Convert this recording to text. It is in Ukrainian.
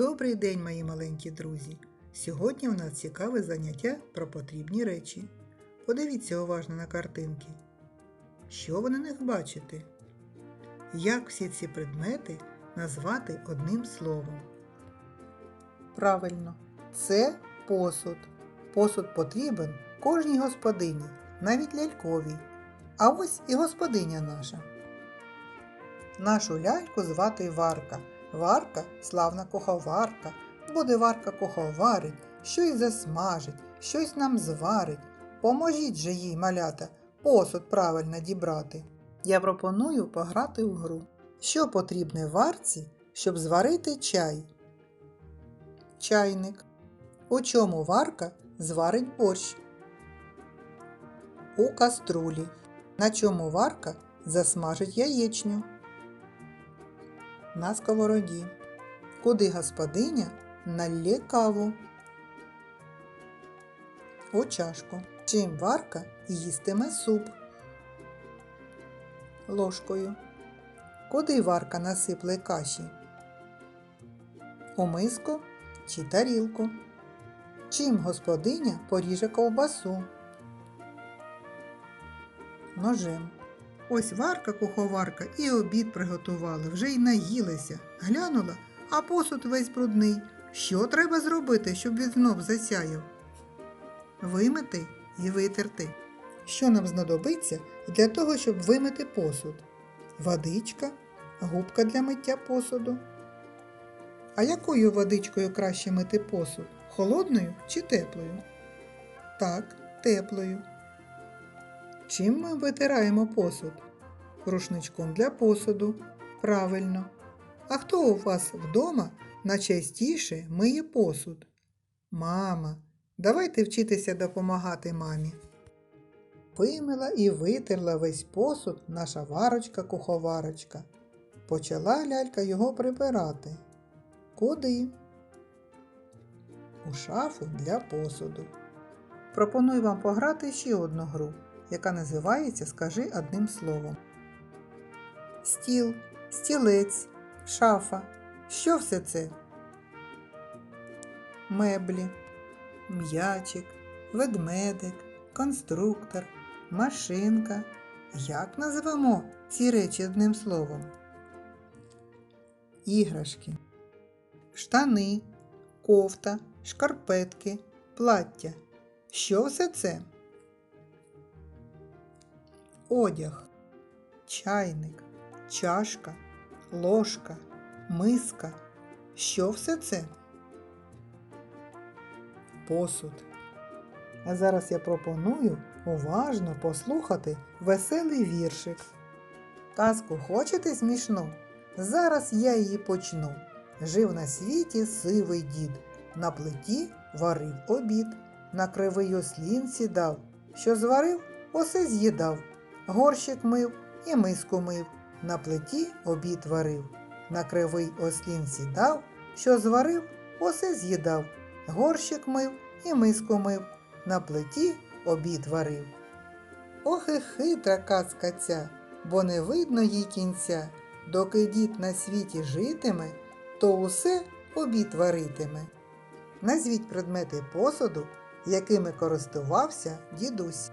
Добрий день, мої маленькі друзі! Сьогодні у нас цікаве заняття про потрібні речі. Подивіться уважно на картинки. Що ви на них бачите? Як всі ці предмети назвати одним словом? Правильно, це посуд. Посуд потрібен кожній господині, навіть ляльковій. А ось і господиня наша. Нашу ляльку звати Варка. Варка славна куховарка. Буде варка куховарить, щось засмажить, щось нам зварить. Поможіть же їй, малята, посуд правильно дібрати. Я пропоную пограти у гру. Що потрібне варці, щоб зварити чай? Чайник. У чому варка зварить борщ? У каструлі. На чому варка засмажить яєчню? На сковороді. Куди господиня налє каву? У чашку. Чим варка їстиме суп? Ложкою. Куди варка насипле каші? У миску чи тарілку? Чим господиня поріже ковбасу? Ножем. Ось варка куховарка і обід приготували, вже й наїлися. Глянула, а посуд весь брудний. Що треба зробити, щоб він знов засяяв? Вимити і витерти. Що нам знадобиться для того, щоб вимити посуд? Водичка, губка для миття посуду. А якою водичкою краще мити посуд? Холодною чи теплою? Так, теплою. Чим ми витираємо посуд? Рушничком для посуду. Правильно. А хто у вас вдома найчастіше миє посуд? Мама. Давайте вчитися допомагати мамі. Вимила і витерла весь посуд наша варочка-куховарочка. Почала лялька його прибирати. Куди? У шафу для посуду. Пропоную вам пограти ще одну гру, яка називається Скажи одним словом. Стіл, стілець, шафа. Що все це? Меблі, м'ячик, ведмедик, конструктор, машинка. Як назвемо ці речі одним словом? Іграшки, штани, кофта, шкарпетки, плаття. Що все це? Одяг, чайник, чашка, ложка, миска. Що все це? Посуд. А зараз я пропоную уважно послухати веселий віршик. Казку хочете смішну? Зараз я її почну. Жив на світі сивий дід, на плиті варив обід, на кривий ослін сідав, що зварив, усе з'їдав. Горщик мив і миску мив, на плиті обід варив, на кривий ослін сідав, що зварив, усе з'їдав. Горщик мив і миску мив, на плиті обід варив. Ох і хитра казка ця, бо не видно їй кінця. Доки дід на світі житиме, то усе обід варитиме. Назвіть предмети посуду, якими користувався дідусь.